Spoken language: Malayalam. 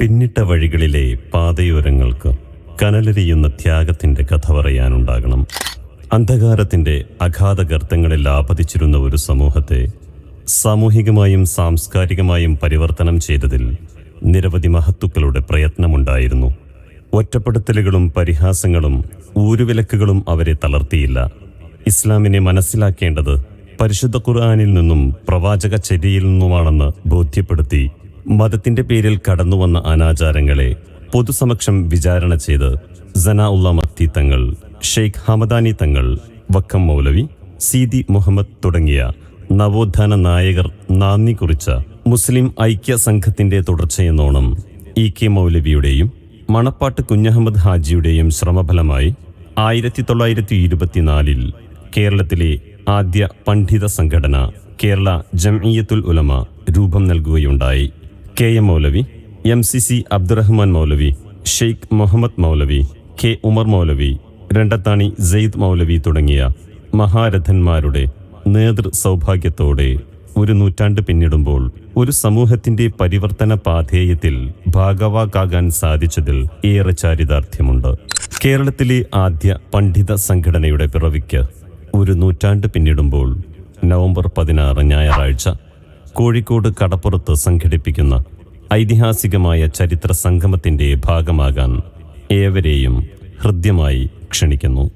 പിന്നിട്ട വഴികളിലെ പാതയോരങ്ങൾക്ക് കനലരിയുന്ന ത്യാഗത്തിന്റെ കഥ പറയാനുണ്ടാകണം. അന്ധകാരത്തിന്റെ അഗാധ ഗർത്തങ്ങളിൽ ആപതിച്ചിരുന്ന ഒരു സമൂഹത്തെ സാമൂഹികമായും സാംസ്കാരികമായും പരിവർത്തനം ചെയ്തതിൽ നിരവധി മഹത്തുക്കളുടെ പ്രയത്നമുണ്ടായിരുന്നു. ഒറ്റപ്പെടുത്തലുകളും പരിഹാസങ്ങളും ഊരുവിലക്കുകളും അവരെ തളർത്തിയില്ല. ഇസ്ലാമിനെ മനസ്സിലാക്കേണ്ടത് പരിശുദ്ധ ഖുർആാനിൽ നിന്നും പ്രവാചക ചര്യയിൽ നിന്നുമാണെന്ന് ബോധ്യപ്പെടുത്തി മതത്തിന്റെ പേരിൽ കടന്നുവന്ന അനാചാരങ്ങളെ പൊതുസമക്ഷം വിചാരണ ചെയ്ത് സന ഉള്ള മത്തി തങ്ങൾ ഷെയ്ഖ് ഹമദാനി തങ്ങൾ വക്കം മൗലവി സീതി മുഹമ്മദ് തുടങ്ങിയ നവോത്ഥാന നായകർ നാന്ദി കുറിച്ച മുസ്ലിം ഐക്യ സംഘത്തിന്റെ തുടർച്ചയെന്നോണം ഇ കെ മൗലവിയുടെയും മണപ്പാട്ട് കുഞ്ഞഹമ്മദ് ഹാജിയുടെയും ശ്രമഫലമായി ആയിരത്തി തൊള്ളായിരത്തി ഇരുപത്തിനാലിൽ കേരളത്തിലെ ആദ്യ പണ്ഡിത സംഘടന കേരള ജംഇയത്തുൽ ഉലമ രൂപം നൽകുകയുണ്ടായി. K M Moulavi M C C Abdurahman Moulavi Sheikh Muhammad Moulavi K Umar Moulavi Randathani Saeed Moulavi തുടങ്ങിയ മഹാരഥന്മാരുടെ നേതൃ സൗഭാഗ്യത്തോടെ ഒരു നൂറ്റാണ്ട് പിന്നിടുമ്പോൾ ഒരു സമൂഹത്തിന്റെ പരിവർത്തന പാധേയത്തിൽ ഭാഗവാക്കാകാൻ സാധിച്ചതിൽ ഏറെ ചാരിതാർത്ഥ്യമുണ്ട്. കേരളത്തിലെ ആദ്യ പണ്ഡിത സംഘടനയുടെ പിറവിക്ക് ഒരു നൂറ്റാണ്ട് പിന്നിടുമ്പോൾ നവംബർ പതിനാറ് ഞായറാഴ്ച കോഴിക്കോട് കടപ്പുറത്ത് സംഘടിപ്പിക്കുന്ന ഐതിഹാസികമായ ചരിത്ര സംഗമത്തിന്റെ ഭാഗമാകാൻ ഏവരെയും ഹൃദ്യമായി ക്ഷണിക്കുന്നു.